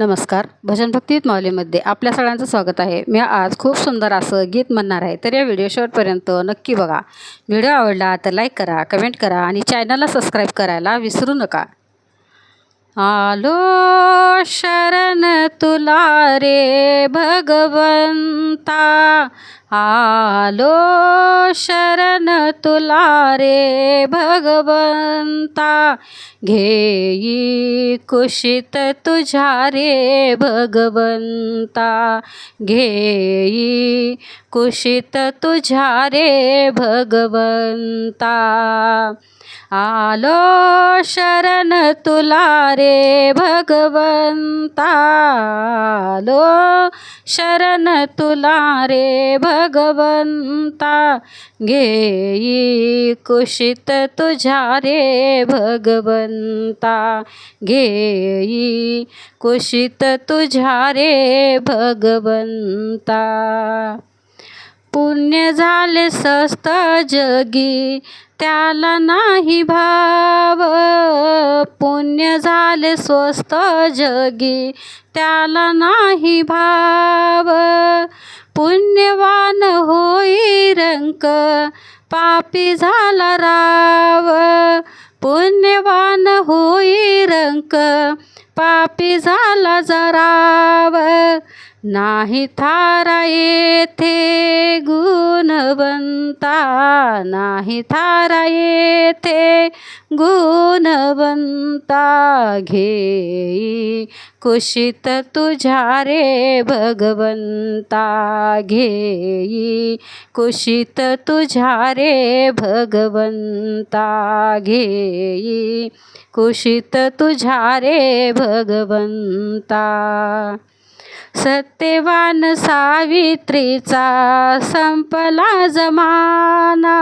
नमस्कार. भजन भक्तीत माऊलीमध्ये आपल्या सगळ्यांचं स्वागत आहे. मी आज खूप सुंदर असं गीत म्हणणार आहे. तर या व्हिडिओ शेवटपर्यंत नक्की बघा. व्हिडिओ आवडला तर लाईक करा कमेंट करा आणि चॅनलला सबस्क्राईब करायला विसरू नका. आलो शरण तुला रे भगवंता. आलो शरण तुला रे भगवंता. घेई कुशित तुझ्या रे भगवंता. घेई कुशित तुझ्या रे भगवंता. आलो शरण तुला रे भगवंता आलो शरण तुला रे भगवंता घेई कुशित तुझ्या रे भगवंता घेई कुशित तुझ्या रे भगवंता. पुण्य झाले स्वस्त जगी त्याला नाही भाव. पुण्य झाले स्वस्त जगी त्याला नाही भाव. पुण्यवान होई रंक पापी झाला राव. पुण्यवान होई रंक पापी झाला जराव नाही थारा येथे गुणवंता. नाही थारा येथे गुणवंता. घेई कुशित तुझ्या रे भगवंता. घेई कुशित तुझ्या रे भगवंता. घेई कुशित तुझ्या रे भगवंता. सत्यवान सावित्रीचा संपला जमाना.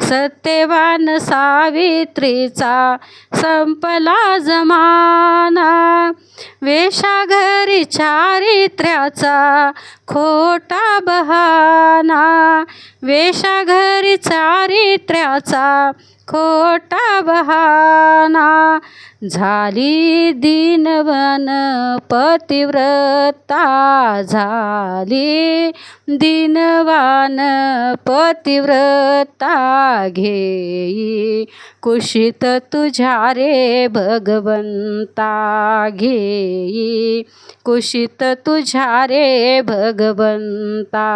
सत्यवान सावित्रीचा संपला जमाना. वेशाघरी चारित्र्याचा खोटा बहाना. वेशाघरी चारित्र्याचा खोटा बहाना झाली दिनवन पतिव्रता झाली दिनवान पतिव्रता घेई कुशित तुझ्या रे भगवंता घेई कुशित तुझ्या रे भगवंता.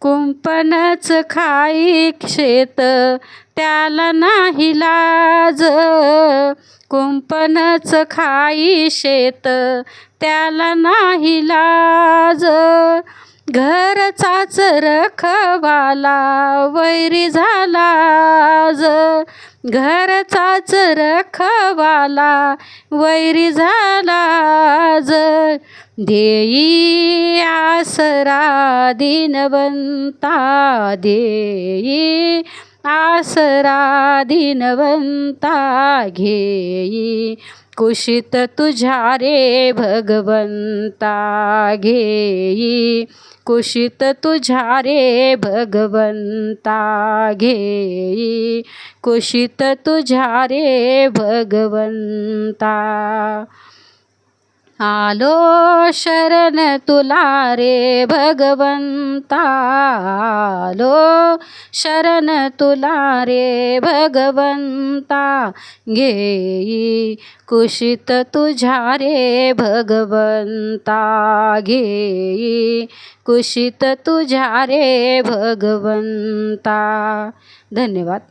कुंपणच खाई शेत त्याला नाही लाज. कुंपणच खाई शेत त्याला नाही लाज. घरचाच रखवाला वैरी झाला घरचाच रखवाला वैरी झाला जर. देई आसरा दिनवंता देई आसरा दिनवंता घेई कुशित तुझ्या रे भगवंता घेई कुशित तुझ्या रे भगवंता घेई. कुशित तुझ्या रे भगवंता. आलो शरण तुला रे भगवंता आलो शरण तुला रे भगवंता घेई कुशित तुझ्या रे भगवंता घेई कुशित तुझ्या रे भगवंता. धन्यवाद.